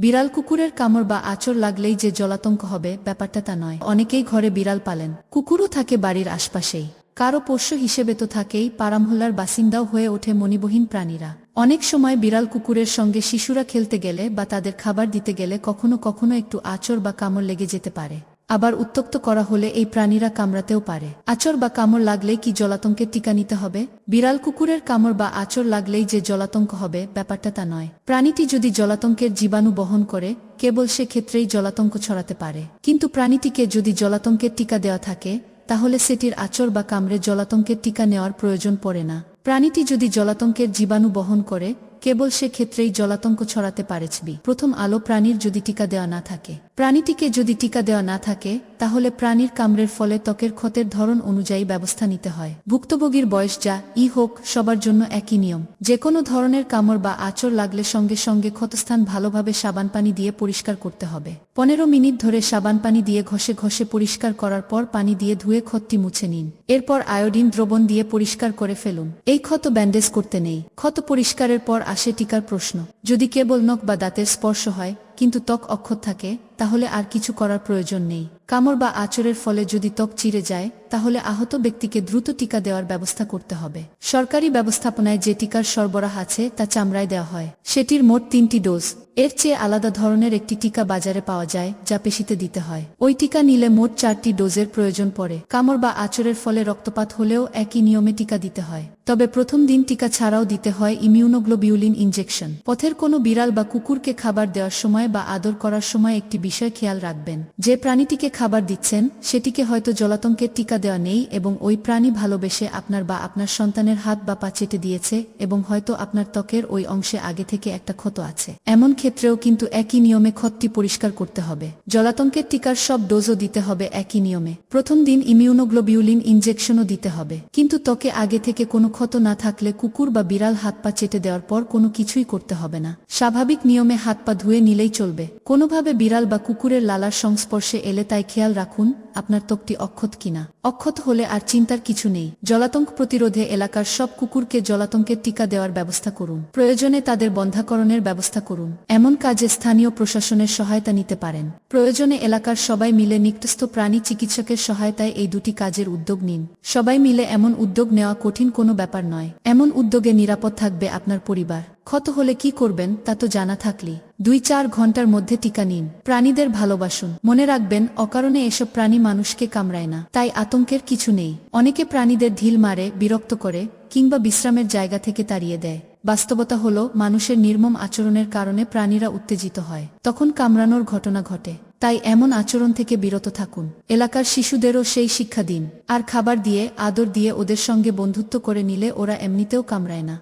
বিড়াল কুকুরের কামড় বা আচর লাগলেই যে জলাতঙ্ক হবে, ব্যাপারটা তা নয়। অনেকেই ঘরে বিড়াল পালেন। কুকুরও থাকে বাড়ির আশপাশেই। কারও পোষ্য হিসেবে তো থাকেই পারামহল্লার বাসিন্দাও হয়ে ওঠে মণিবহীন প্রাণীরা। অনেক সময় বিড়াল কুকুরের সঙ্গে শিশুরা খেলতে গেলে বা তাদের খাবার দিতে গেলে কখনো কখনো একটু আচর বা কামড় লেগে যেতে পারে। আবার উত্তক্ত করা হলে এই প্রাণীরা কামড়াতেও পারে। আচর বা কামড় লাগলেই কি জলাতঙ্কের টিকা নিতে হবে? বিড়াল, কুকুরের কামড় বা আচর লাগলেই যে জলাতঙ্ক হবে, ব্যাপারটা তা নয়। প্রাণীটি যদি জলাতঙ্কের জীবাণু বহন করে, কেবল সে ক্ষেত্রেই জলাতঙ্ক ছড়াতে পারে। কিন্তু প্রাণীটিকে যদি জলাতঙ্কের টিকা দেওয়া থাকে, তাহলে সেটির আচর বা কামড়ে জলাতঙ্কের টিকা নেওয়ার প্রয়োজন পড়ে না। প্রাণীটি যদি জলাতঙ্কের জীবাণু বহন করে কেবল সে ক্ষেত্রেই জলাতঙ্ক ছড়াতে পারেছবি প্রথম আলো প্রাণীর যদি টিকা দেওয়া না থাকে। প্রাণীটিকে যদি টিকা দেওয়া না থাকে তাহলে প্রাণীর কামড়ের ফলে ত্বকের ক্ষতের ধরন অনুযায়ী ব্যবস্থা নিতে হয়। ভুক্তভোগীর বয়স যা ই হোক, সবার জন্য একই নিয়ম। যে কোনো ধরনের কামড় বা আচর লাগলে সঙ্গে সঙ্গে ক্ষতস্থান ভালোভাবে সাবান পানি দিয়ে পরিষ্কার করতে হবে। পনেরো মিনিট ধরে সাবান পানি দিয়ে ঘষে ঘষে পরিষ্কার করার পর পানি দিয়ে ধুয়ে ক্ষতটি মুছে নিন। এরপর আয়োডিন দ্রবণ দিয়ে পরিষ্কার করে ফেলুন। এই ক্ষত ব্যান্ডেজ করতে নেই। ক্ষত পরিষ্কারের পর আসে টিকার প্রশ্ন। যদি কেবল নখ বা দাঁতের স্পর্শ হয়, কিন্তু ত্বক অক্ষত থাকে তাহলে আর কিছু করার প্রয়োজন নেই। কামড় বা আচরের ফলে যদি ত্বক চিরে যায়, তাহলে আহত ব্যক্তিকে দ্রুত টিকা দেওয়ার ব্যবস্থা করতে হবে। সরকারি ব্যবস্থাপনায় যে টিকার সরবরাহ আছে, তা চামড়ায় দেওয়া হয়। সেটির মোট তিনটি ডোজ। এর চেয়ে আলাদা ধরনের একটি টিকা বাজারে পাওয়া যায়, যা পেশিতে দিতে হয়। ওই টিকা নিলে মোট চারটি ডোজের প্রয়োজন পড়ে। কামড় বা আচরের ফলে রক্তপাত হলেও একই নিয়মে টিকা দিতে হয়। তবে প্রথম দিন টিকা ছাড়াও দিতে হয় ইমিউনোগ্লোবিউলিন ইনজেকশন। পথের কোনো বিড়াল বা কুকুরকে খাবার দেওয়ার সময় বা আদর করার সময় একটি বিষয় খেয়াল রাখবেন। যে প্রাণীটিকে খাবার দিচ্ছেন, সেটিকে হয়তো জলাতঙ্কের টিকা দেওয়া নেই এবং ওই প্রাণী ভালোবেসে আপনার বা আপনার সন্তানের হাত বা পা চেটে দিয়েছে এবং হয়তো আপনার ত্বকের ওই অংশে আগে থেকে একটা ক্ষত আছে। এমন ক্ষেত্রেও কিন্তু একই নিয়মে ক্ষতটি পরিষ্কার করতে হবে। জলাতঙ্কের টিকার সব ডোজও দিতে হবে একই নিয়মে। প্রথম দিন ইমিউনোগ্লোবিউলিন ইনজেকশনও দিতে হবে। কিন্তু ত্বকে আগে থেকে কোনো ক্ষত না থাকলে কুকুর বা বিড়াল হাত পা চেটে দেওয়ার পর কোনো কিছুই করতে হবে না। স্বাভাবিক নিয়মে হাত পা ধুয়ে নিলেই চলবে। কোনোভাবে বিড়াল বা কুকুরের লালার সংস্পর্শে এলে তাই খেয়াল রাখুন, আপনার ত্বকটি অক্ষত কিনা। অক্ষত হলে আর চিন্তার কিছু নেই। জলাতঙ্ক প্রতিরোধে এলাকার সব কুকুরকে জলাতঙ্কের টিকা দেওয়ার ব্যবস্থা করুন। প্রয়োজনে তাদের বন্ধাকরণের ব্যবস্থা করুন। এমন কাজে স্থানীয় প্রশাসনের সহায়তা নিতে পারেন। প্রয়োজনে এলাকার সবাই মিলে নিকটস্থ প্রাণী চিকিৎসকের সহায়তায় এই দুটি কাজের উদ্যোগ নিন। সবাই মিলে এমন উদ্যোগ নেওয়া কঠিন কোনো ব্যাপার নয়। এমন উদ্যোগে নিরাপদ থাকবে আপনার পরিবার। ক্ষত হলে কি করবেন তা তো জানা থাকলি দুই চার ঘণ্টার মধ্যে টিকা নিন। প্রাণীদের ভালোবাসুন। মনে রাখবেন, অকারণে এসব প্রাণী মানুষকে কামড়ায় না। তাই আতঙ্কের কিছু নেই। অনেকে প্রাণীদের ঢিল মারে, বিরক্ত করে, কিংবা বিশ্রামের জায়গা থেকে তাড়িয়ে দেয়। বাস্তবতা হল, মানুষের নির্মম আচরণের কারণে প্রাণীরা উত্তেজিত হয়। তখন কামড়ানোর ঘটনা ঘটে। তাই এমন আচরণ থেকে বিরত থাকুন। এলাকার শিশুদেরও সেই শিক্ষা দিন। আর খাবার দিয়ে, আদর দিয়ে ওদের সঙ্গে বন্ধুত্ব করে নিলে ওরা এমনিতেও কামড়ায় না।